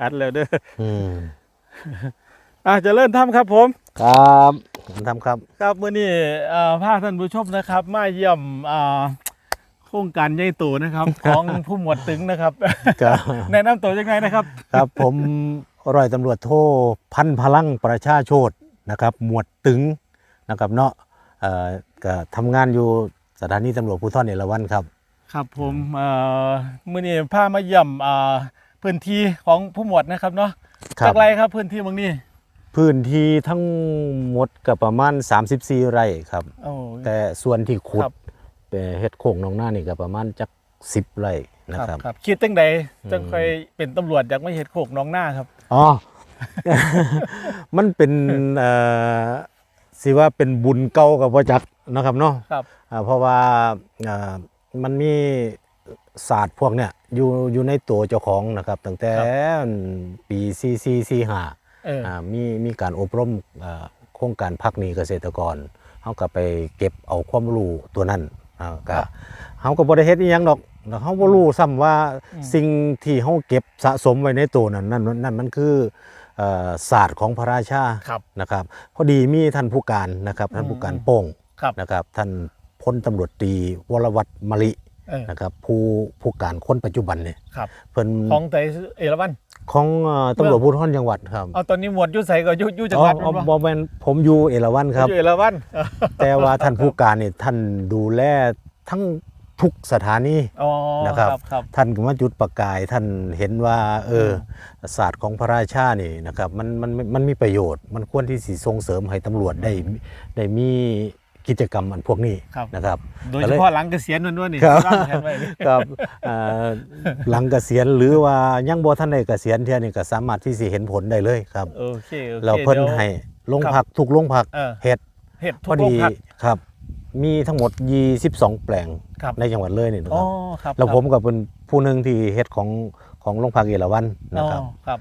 อัดแล้วเด้ออืมอะเจะเริ่มทำครับผม ครับผมทำครับ ครับมื่อนี้เอ่อพาท่านผู้ชมนะครับ มาเยี่ยมอ่าโครงการใหญ่โตนะครับ ของผู้หมวดตึงนะครับ ครับ แนะนำตัวยังไงนะครับ ครับผมร้อยตำรวจโทพันพลังประชาโชตนะครับ หมวดตึงนะครับเนาะเอ่อก็ทำงานอยู่สถานีตำรวจภูธรเอราวัณครับ ครับผมเอ่อมื่อนี้พามาเยี่ยมอ่า พื้นที่ของผู้หมวดนะครับเนาะครัจาบกไรครับพื้นที่เมืองนี้พื้นที่ทั้งหมดก็ประมาณ 34 ไร่ครับ โอ้ แต่ส่วนที่ขุดครับเป็นเฮ็ดโค้งน้องหน้านี่ก็ประมาณจัก10 ไร่นะครับ ครับครับคิดตั้งใดอืมจังเคยเป็นตำรวจอยากไม่เห็นโขกน้องหน้าครับ อ๋อ มันเป็นเอ่อสิว่าเป็นบุญเก่ากับพ่อจักนะครับเนาะครับ อ่าเพราะว่าอ่ามันมี ศาสตร์พวกเนี้ยอยู่อยู่ในตัวเจ้าของนะครับตั้งแต่ปีซีซีซีห้าเอออ่ามีมีการอบรมอ่าโครงการพักหนี้เกษตรกรเขาก็ไปเก็บเอาความรู้ตัวนั้นอ่าก็เขาก็บ่ได้เฮ็ดอีหยังดอกแล้วเขาบ่รู้ซ้ำว่าสิ่งที่เขาเก็บสะสมไว้ในตัวนั้นนั่นนั่นมันคือเอ่อศาสตร์ของพระราชาครับนะครับพอดีมีท่านผู้การนะครับท่านผู้การอืมโป้งครับนะครับท่านพลตำรวจตรีวรวัตรมะลิเออ นะครับผู้ผู้การคนปัจจุบันเนี่ยครับเพิ่นของแต่เอราวันของเอ่อตำรวจภูธรจังหวัดครับเอาตอนนี้หมวดอยุ่ใส่ก็อยุ่อยุ่จังหวัดอ๋อแม่นบบ่อแมนผมอยู่เอราวันครับอยู่เอราวันแต่ว่าท่านผู้การเนี่ยท่านดูแลทั้งทุกสถานีอ๋อนะครับครับ ท่านก็มาจุดประกายท่านเห็นว่าเอออศาสตร์ของพระราชานี่นะครับมันมันมันมีประโยชน์ มันควรที่สิส่งเสริมให้ตำรวจได้ได้มี กิจกรรมอันพวกนี้ครับนะครับ โดยเฉพาะหลังเกษียณนั่นด้วยนี่ครับร่างแทนไว้นี่ครับเอ่อหลังเกษียณหรือว่ายังบ่ท่านได้เกษียณเที่ยนี่ก็สามารถที่สิเห็นผลได้เลยครับโอเคโอเคเราเพิ่นดี๋ยวให้ลงครับพักทุกลงพักเออเฮ็ดเห็ดพทุอกโรดีงพักครับ มีทั้งหมด 22 แปลงครับในจังหวัดเลยนี่นะอ๋คอรับครับแล้วผมก็เป็นผู้หนึ่งที่เฮ็ดของของโรงพักเอราวัณอ๋นะอครับครับ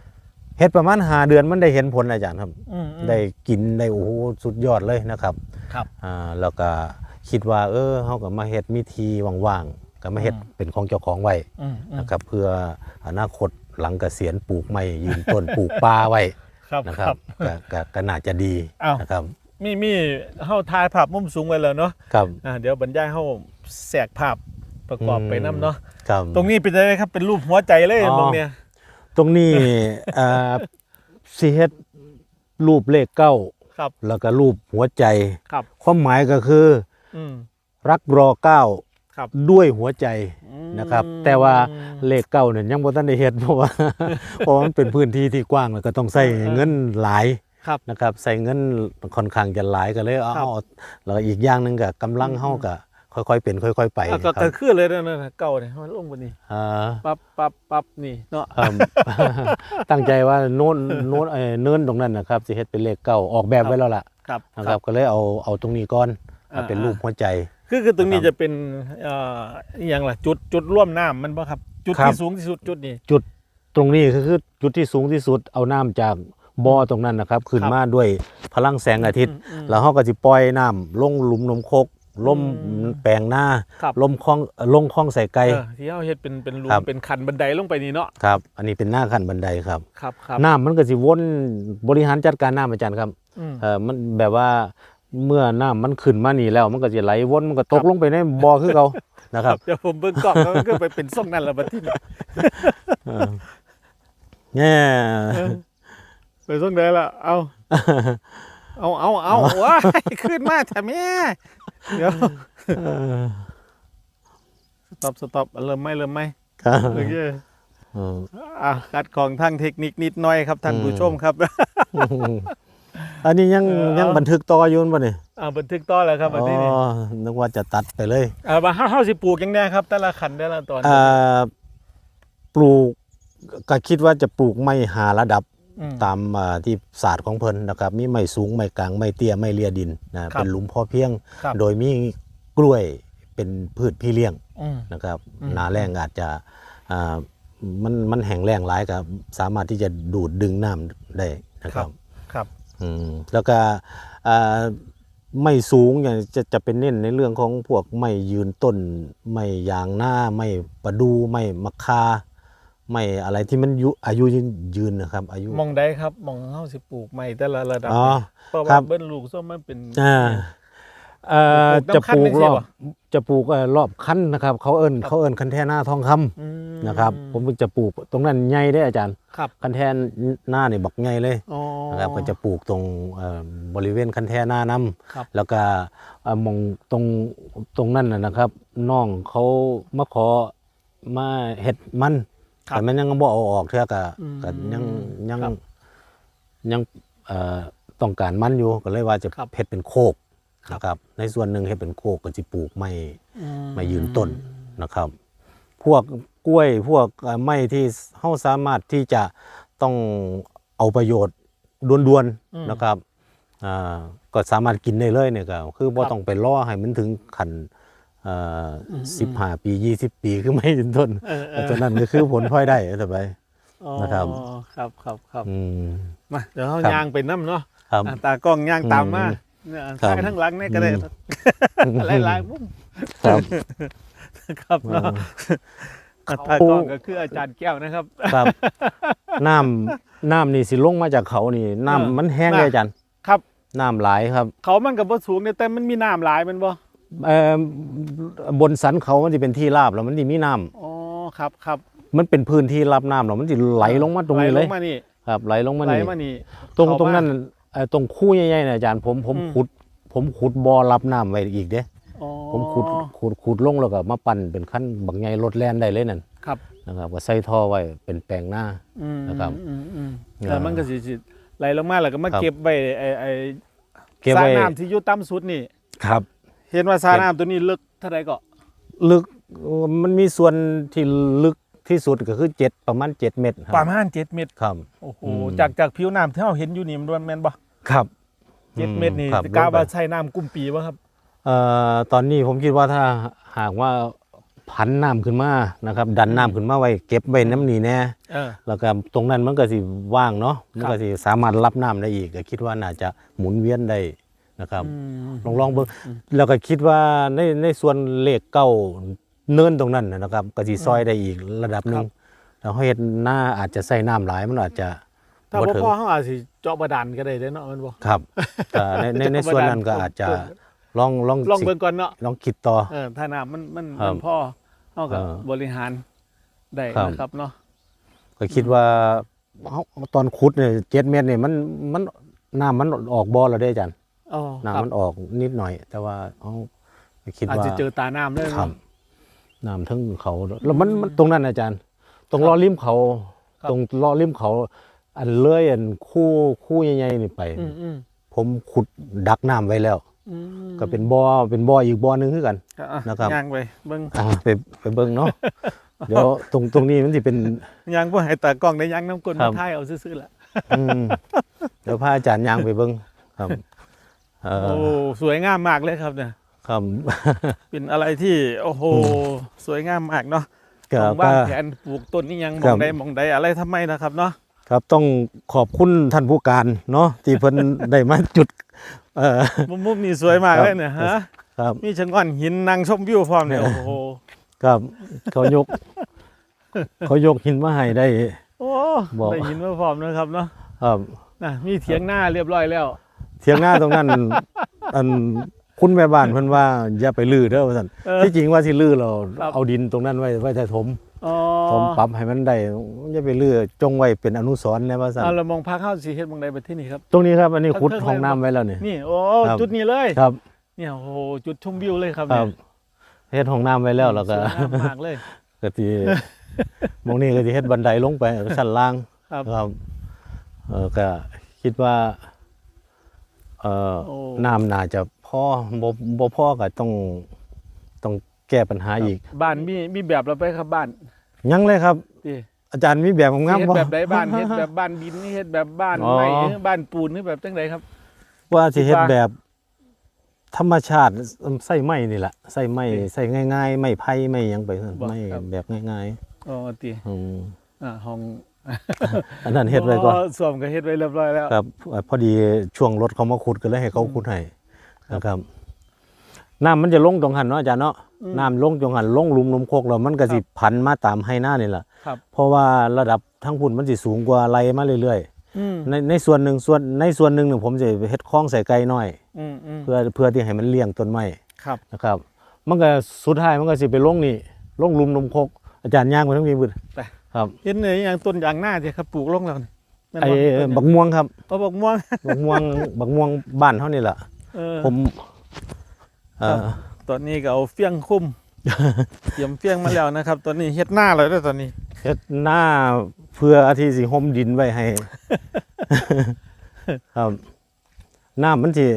เฮ็ดประมาณ5เดือนมันได้เห็นผลอาจารย์ครับ อืมอืม ได้กินได้โอ้โหสุดยอดเลยนะครับครับ อ่าแล้วก็คิดว่า เออเฮาก็มาเฮ็ดมีทีว่างๆก็มาเฮ็ดอืมเป็นของเจ้าของไว้อืมอืมนะครับ เพื่ออนาคตหลังเกษียณปลูกไม้ยืนต้น ปลูกป่าไว้ครับนะคครัรับบ ก็ก็ก็น่าจะดีอ้าว นะครับมีมีเฮาถ่ายภาพมุมสูงไว้แล้วเนาะครับอ่าเดี๋ยวบรรยายเฮาแสกภาพประกอบไปนํเนาะ ครับ ตรงนี้เป็นอะไรครับเป็นรูปหัวใจเลยอ๋อ ตรงเนี้ย ตรงนี้เอ่อสิเฮ็ดรูปเลขเก้าครับ แล้วก็รูปหัวใจครับ ความหมายก็คือ อืม รักรอเก้าครับด้วยหัวใจอืมนะครับแต่ว่าเลขเก้าเนี่ยยังบ่ทันได้เฮ็ดเพราะว่า เพราะว่ามันเป็นพื้นที่ที่กว้างแล้วก็ต้องใช้เงินหลายครับ นะครับใส่เงินค่อนข้างจะหลายก็เลยเอาครับเอาแล้วอีกอย่างหนึงก็กำลังเฮาก็ ค่อยๆเป็นค่อย ๆ ไปอะคก็รับก็คือเลยนะนั่นน่ะเก่าเนี่ยมันลงบนนี้อ่าปั๊บปั๊บปั๊บนี่เนาะครับตั้งใจว่าโน้นโน้นเอ่อเนินตรงนั้นนะครับสิเฮ็ดเป็นเลขเก้าออกแบบไว้แล้วล่ะครับนะครับ ก็เลยเอาเอาตรงนี้ก่อนอ่าเอาเป็นรูปหัวใจ คือคือตรงนี้ครับจะเป็นเอ่ออหย่างล่ะจุดจุดร่วมน้ำมันป่ะครับ จุดครับที่สูงที่สุดจุดนี้จุดตรงนี้คือคือจุดที่สูงที่สุดเอาน้ำจากบ่อตรงนั้นนะครับขึ้นครับมาด้วยพลังแสงอาทิตย์อืมอืมแล้วเฮาก็สิปล่อยน้ำลงหลุมนมโคก ลมอืมแปลงหน้าครับลมคลองเอ่อลงคลองใส่ไก่ เออที่เขาเฮ็ดเป็นเป็นรูครับ เป็นคันบันไดลงไปนี่เนาะครับ อันนี้เป็นหน้าขั้นบันไดครับ ครับครับน้ำมันก็สิวนบริหารจัดการน้ำอาจารย์ครับอืม เออมันแบบว่าเมื่อน้ำมันขึ้นมานี่แล้ว มันก็จะไหลวนมันก็ตกครับ ลงไปในบ่อคือเขานะครับเดี๋ยวผมเบิ่งกล้องแล้วมันก็ไปเป็นส่งนั่นละบัดที่นี่เออเนี่ยไปส่งได้ละเอา เอาเอาเอาว้ายขึ้นมาแต่แม่ เดี๋ยวเออสต็อปสต็อปเริ่มไหมเริ่มไหมครับโอเคเอออะคัดของทางเทคนิคนิดหน่อยครับท่านอืมผู้ชมครับอันนี้ยังเออยังบันทึกต่ออยู่ป่ะนี่อ่าบันทึกต่อแล้วครับบัดอ๋อนี้นี่นึกว่าจะตัดไปเลยอ่ามาเฮาเฮาสิปลูกยังไงครับ แต่ละขันแต่ละตอนอ่าปลูกก็คิดว่าจะปลูกไม่หาระดับอืม ตามอ่าที่ศาสตร์ของเพิ่นนะครับ มีไม่สูงไม่กลางไม่เตี้ยไม่เลียดินนะครับเป็นหลุมพอเพียงครับโดยมีกล้วยเป็นพืชพี่เลี้ยงอืมนะครับอืมหนาแรงอาจจะอ่ามันมันแห้งแรงหลายครับ สามารถที่จะดูดดึงน้ำได้นะครับครับอืมแล้วก็อ่าไม่สูงอย่างจะจะเป็นเน้นในเรื่องของพวกไม่ยืนต้น ไม่ยางหน้าไม่ประดูไม่มะคา ไม่อะไรที่มันยุอายุยืนยืนนะครับ อายุมองได้ครับมองเฮาสิปลูกใหม่แต่ละระดับอ๋อเพราะครัว่าบเบิ้ลลูกส้มมันเป็นอ่าเอ่อปลูจะกปน้ำคั้นลูกได้สิรอบวะจะปลูกเอ่อรอบคั้นนะครับ เขาเอิ้นเขาเอิ้นคันแท่หน้าทองคำอืมนะครับ ผมจะปลูกตรงนั้นใหญ่ได้ออาจารย์ครับคันแท่หน้านี่บักใหญ่เลยอ๋อนะครับก็จะปลูกตรงเอ่อบริเวณคันแท่หน้าน้ครับำแล้วก็เอ่อมองตรงตรงนั้นนะนะครับน้องเขามาขอมาเห็ดมันครับ แต่มันยังบ่เอาออกเท่ากับอืมก็ยังยังครับยังเอ่อต้องการมันอยู่ก็เลยว่าจะครับเฮ็ดเป็นโคกครับนะครับ ในส่วนหนึ่งเฮ็ดเป็นโคกก็จะปลูกไม้อืไม้ยืนต้นนะครับ พวกกล้วยพวกเอ่อไม้ที่เฮาสามารถที่จะต้องเอาประโยชน์ด่วนอืมๆนะครับอ่าก็สามารถกินได้เลยเนี่ยก็คือบ่ครับต้องไปรอให้มันถึงขันเอ่ออม สิบห้าปียี่สิบปีคือไม่ยืนต้นเออเออตัวนั้นก็คือผลพลอยได้ต่อไปอ๋อนะครับครับครับครับอืมมาเดี๋ยวเขาครับย่างไปน้ำเนาะครับอะตากล้องย่างตามมาอืมเนี่ยครับท้ายทั้งหลังเนี่ยก็ได้อืมหลายๆมุมครับครับเนาะครับตากล้องก็คืออาจารย์แก้วนะครับครับน้ำน้ำนี่สิลงมาจากเขานี่เออน้ำมันแห้งเลยอาจารย์ครับน้ำหลายครับ เขามันกับบ่สูงเนี่ยแต่มันมีน้ำหลายแมันบ่เอ่อ บนสันเขามันจะเป็นที่ราบแล้วมันจะมีน้ำอ๋อครับครับมันเป็นพื้นที่รับน้ำแล้วมันจะไหลลงมาตรงนี้เลยไหลลงมานี่ครับไหลลงมาไหลนี่มานี่ตรงเข้าตรงนั้นมาเอ่อตรงคู่ใหญ่ๆนะอาจารย์ผมผมอืมขุด ผมขุดบ่อรับน้ำไว้อีกเด้อ๋อผมขุดขุดขุดลงแล้วก็มาปั่นเป็นขั้นบางใหญ่รถแล่นได้เลยนั่นครับนะครับก็ใส่ท่อไว้เป็นแปลงหน้าอืมนะครับอืมอืมอ่าแล้วมันก็สิสิไหลลงมาแล้วก็มาครับเก็บไว้ไอ้ไอ้เก็บสระไว้น้ำที่อยู่ต่ำสุดนี่ครับ เห็นว่าสระเก็บน้ำตัวนี้ลึกเท่าไหร่ก็ลึกมันมีส่วนที่ลึกที่สุดก็คือเจ็ดประมาณเจ็ดเมตรคปรัระบมาณ7เมตรครับโอ้โหอืมจากจากผิวน้ำที่เราเห็นอยู่นี่มันแม่นบ่ครับเจ็ดอืเมตรนี่ครับกล้าลงไปว่าใช้น้ำกุ้มปีบ่ครับเอ่อตอนนี้ผมคิดว่าถ้าหากว่าพันน้ำขึ้นมานะครับ ดันน้ำขึ้นมาไว้เก็บไว้น้ำนี่แน่เออแล้วก็ตรงนั้นมันก็สิว่างเนาะมันครัก็บสิสามารถรับน้ำได้อีกก็คิดว่าน่าจะหมุนเวียนได้ นะครับอืมลองลองเบิ่งแล้วก็คิดว่าในในส่วนเลขเก้าเนินตรงนั้นน่ะนะครับก็สิซอยได้อีกระดับหนึงแล้วเฮ็ดหน้าอาจจะใส่น้ำหลายมันอาจจะถ้าบ่บ่ถึงพอเขาอาจสิเจาะบาดาลก็ได้เด้อเนาะแมันบ่ครับแต่ในในในส่วนนั้นก็อาจจะลองลองลองสิเบิ่งก่อนเนาะลองคิดต่อเออถ้าน้ำมันมันครับมันพอเฮาก็เออบริหารได้ครับนะครับเนาะก็คิดว่าเฮาตอนขุดเนี่ยเจ็ดเมตรเนี่ยมันมันน้ำมันออกบ่อแล้วได้อาจารย์ อ๋อครับน้ำมันออกนิดหน่อย แต่ว่าเอาก็คิดอาจว่า จะเจอตาน้ำเลยครับเนาะน้ำทั้งเขาแล้วมันมันตรงนั้นอาจารย์ ตรงล้อริมเขา ครับ ตรงล้อริมเขา อันเลื่อยอันคู่คู่ใหญ่ๆนี่ไป อืมอืมผมขุดดักน้ำไว้แล้ว อืมก็เป็นบ่อเป็นบ่ออีกบ่อหนึงคือกัน อ่นะครับ ย่างไปเบิ่งอ่าไปไปเบิ่งเนาะเดี๋ยวตรงตรงนี้มันสิเป็น ย่างบ่ให้ตากล้องได้ย่างน้ำกลนครัมาบถ่ายเอาซื่อๆล่ะอืมเดี๋ยวพาอาจารย์ย่างไปเบิ่งครับเอ โอ้อสวยงามมากเลยครับเนี่ยครับเป็นอะไรที่โอ้โหสวยงามมากเนาะก็ต้องก็วางแผนปลูกต้นนี่ยังมครัองบใดมองใดอะไรทำไมนะครับเนาะครับต้องขอบคุณท่านผู้การเนาะที่เพิ่นได้มาจุดเออมุมมุมนี่สวยมากครับเลยเนี่ยฮะครับมีชะง่อนหินนั่งชมวิวพร้อมเนี่ยโอ้โหครับเขายก เขายกหินมาให้ได้โอ้บอกได้ยินว่าพร้อมนะครับเนาะครับนะมีเถียงหน้าเรียบร้อยแล้ว เทียงหน้าตรงนั้น อันคุณแม่บ้านเพิ่นว่าอย่าไปลื้อเด้อว่าซั่นเออที่จริงว่าสิลื้อเราครับเอาดินตรงนั้นไว้ไว้แต่ถมอ๋อถมปรับให้มันได้อย่าไปลื้อจงไว้เป็นอนุสรณ์นะว่าซั่นเอาเรามองพักเข้าสีเฮ็ดมองใดไปที่นี่ครับ ตรงนี้ครับอันนี้ขุดเพิ่งห้องน้ำไว้แล้วนี่นี่โอ้ครับจุดนี้เลยครับ เนี่ยโอ้โหจุดชมวิวเลยครับคเนี่รัยบเฮ็ดห้องน้ำไว้แล้วแล้วก็สวยงามมากเลยก็สิหมองนี้ก็สิเฮ็ดบันไดลงไปชั้นล่างครับครับเออก็คิดว่า เอ่อโอ้น้ำน่าจะพอบ่บ่พอก็ต้องต้องแก้ปัญหาอีก บ้านมีมีแบบเราไปครับบ้านยังเลยครับ ที่อาจารย์มีแบบงามเฮ็ดๆบ่ แบบใดบ้านเฮ็ดแบบบ้านดินนี่เฮ็ดแบบบ้านอ๋อ ไม้หรือบ้านปูนนี่แบบจังไดครับ ว่าสิเฮ็ดคิดว่าแบบ ธรรมชาติใส่ไม้นี่แหละใส่ไม้นี่ใส่ง่ายๆ ไม้ไผ่ไม้หยังไปซั่นบ่ไม้ครับ แบบง่ายอ๋อติๆอืมอ่าห้อง อันนั้นเฮ็ดไว้ก่อนสวมก็เฮ็ดไว้เรียบร้อยแล้วครับเอ่อพอดีช่วงรถเขามาขุดก็เลยให้เขาขุดให้นะครับน้ำมันจะลงตรงหันเนาะอาจารย์เนาะอืมน้ำลงตรงหันลงหลุมลมโคกแล้วมันก็สิพันมาตามให้หน้านี่แหละครับเพราะว่าระดับทั้งพุ่นมันสิสูงกว่าไรมาเรื่อยอืมๆในในส่วนหนึ่งส่วนในส่วนหนึ่งหนึ่งผมจะไปเฮ็ดคลองใส่ไก่น้อยอืมอืมเพื่อเพื่อที่ให้มันเลี้ยงต้นไม้ครับนะครับ มันก็สุดท้ายมันก็สิไปลงนี่ลงหลุมลมโคกอาจารย์ย่างไปทั้งปีบุตรไป ครับเห็นเลยอย่างต้นยางหน้าที่ครับปลูกลงแล้วนี่แม่นไอ้ต้นบักม่วงครับ เอาบักม่วง บักม่วง บักม่วงบ้านเท่านี่แหละเออ ผมเอ่ครัอบตอนนี้ก็เอาเฟี้ยงคุ้ม เตรียมเฟี้ยงมาแล้วนะครับ ตอนนี้เฮ็ดหน้าเลยด้วยตอนนี้ เฮ็ดหน้าเพื่ออาทิสิห่มดินไว้ให้ ครับน้ำมันสิ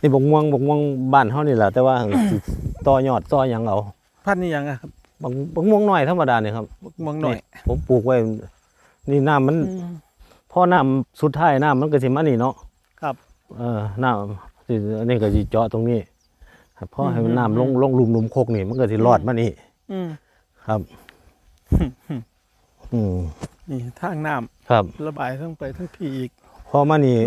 นี่บกม่วงบกม่วงบ้านเฮานี่แหละแต่ว่า สิต่อยอดต่อหยังเอาพันธุ์นี่ยังอะครับ บกบกม่วงน้อยธรรมดานี่ครับบักม่วงหน่อย ผมปลูกไว้ นี่น้ำมันอืมพอน้ำสุดท้ายน้ำมันก็สิมานี่เนาะครับ เออน้ำสิอันนี้ก็สิเจาะตรงนี้ครับพอให้มันอืมน้ำลงลงหลุมหลุมโคกนี่มันก็สิรอดมานี่อืมครับ อืมนี่ทางน้ครับำระบายทั้งไปทั้งพีอีก พอมานี่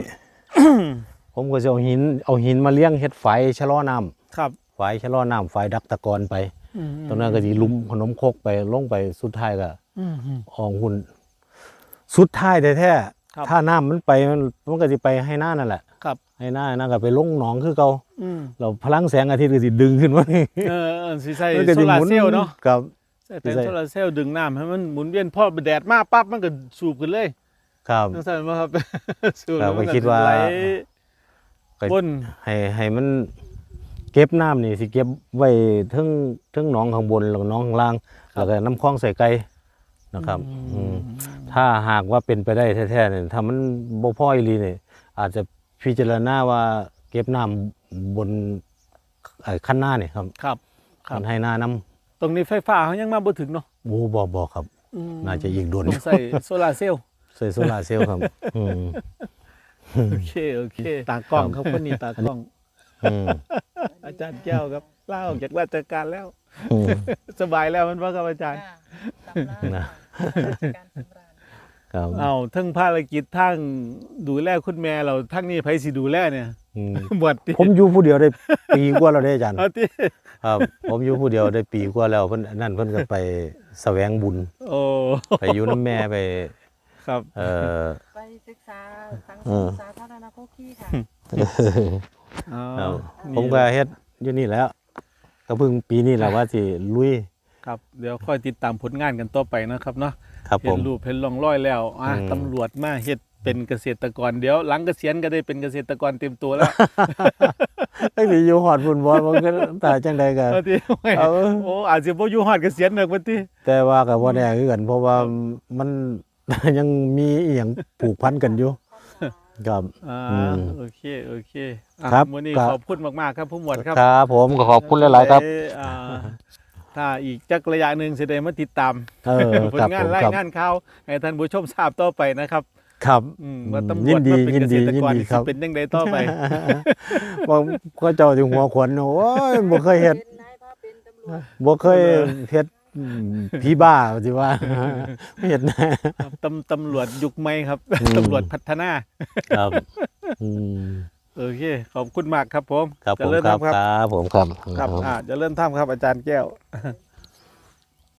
ผมก็จะเอาหิน เอาหินมาเลี้ยงเฮ็ดฝายชะลอน้ำครับฝายชะลอน้ำฝายดักตะกอนไปอืม ตรงนั้นก็สิลุมขนมครกไปลงไปสุดท้ายก็อืมอืมอองหุ่นสุดท้ายแท้ครับๆถ้าน้ำมันไปมันมันก็สิไปให้หน้านั่นแหละครับให้หน้านั่นก็ไปลงหนองคือเก่าอืมเราพลังแสงอาทิตย์ก็สิดึงขึ้นมานี่เออเออสิใส่มันก็โซสิลาหร์มุนเซลล์เนาะครับใส่แผงใส่โซลาร์เซลล์ดึงน้ำให้มันหมุนเวียนพอแดดมาปั๊บมันก็สูบขึ้นเลย ครับจังซั่นบ่ครับสูบครับแล้วมันก็คิดว่าไหลก็บนให้ให้มัน เก็บน้ำนี่สิเก็บไว้เทั้งเทั้งหนองข้างบนแล้วก็หนองข้างล่างแล้วก็น้ำคลองใส่ไก่นะครับอืมถ้าหากว่าเป็นไปได้แท้ๆเนี่ยถ้ามันบ่พออีหลีเนี่ยอาจจะพิจารณาว่าเก็บน้ำบนไอ้ขั้นหน้านี่ครับครับ ครับมันให้หน้าน้ตรงนี้ไฟฟ้าเขายังมาบ่ถึงเนาะำบูบ่บ่ครับ อืมน่าจะอีกโดน ต้องใส่โซลาร์เซลล์ใส่โซลาร์เซลล์ครับอืม โอเคโอเคตากล้องครับคนนี้ตากล้อง อืมอาจารย์แก้วครับลาออกจากราชการแล้วอืมสบายแล้วมันว่าครับอาจารย์นะการสำราญครับเอาทั้งภารกิจทั้งดูแลคุณแม่เราทั้งนี้ไผสิดูแลเนี่ยอืมบวชติผมอยู่ผู้เดียวได้ปีกว่าแล้วได้อาจารย์เอาติครับ ผมอยู่ผู้เดียวได้ปีกว่าแล้วเพิ่นนั่นเพิ่นก็ไปแสวงบุญโอ้ไปอยู่น้ำแม่ไป ครับ เอ่อไปศึกษาสังคเอมอสาธารณภพที่ค่ะ อ๋อครับนี่ผมก็เฮ็ดอยู่นี่แหล้วก็เพิ่งปีนี้แหละว่าสิลุย ครับ เดี๋ยวค่อยติดตามผลงานกันต่อไปนะครับเนาะครับผเห็นม รูปเห็นร่องรอยแล้วอะอืม ตำรวจมาเฮ็ดเป็นเกษตรกรเดี๋ยวหลังเกษียณก็ได้เป็นเกษตรกรเต็มตัวแล้ว ตั้งแต่อยู่ฮอดฝุ่นบ่มันก็ตาจังใดก็เอาติเอา โอ้อาจจะบ่อยู่ฮอดเกษียณดอกบัดนี้แต่ว่าก็บ่แน่คือกันเพราะว่ามัน ยังมีอีหยังผูกพันกันอยู่ ครับ อ่าอืมโอเคโอเคอะครับวันนี้ครับ ขอบคุณมากๆครับผู้หมวดครับครับผมก็ขอบคุณหลายๆครับเอ่ออ่าถ้าอีกจักระยะหนึ่งจะได้มาติดตามเออผลครับงาผนมรายครับงานข่าวให้ท่านผู้ชมทราบต่อไปนะครับ ครับ อืมว่าตำรยิวจนดีมาเป็นยินเกดีษตรกรยินดีนี่ครับสิเป็นยังไงต่อไปบอกก็เจ้าถึงหัวขวัญโอ้ยบ่เคยเฮ็ดเป็นนายพาเป็นตำรวจบ่เคยเฮ็ดอืม พี่บ้าสิว่าเฮ็ดแน่ครับตำตำรวจยุคใหม่ครับอืมตำรวจพัฒนาครับอืมโอเคขอบคุณมากครับผมครับเจะผมเริ่มครับทำครับครับผมครับครับอ่าเจะเริ่มทำครับอาจารย์แก้ว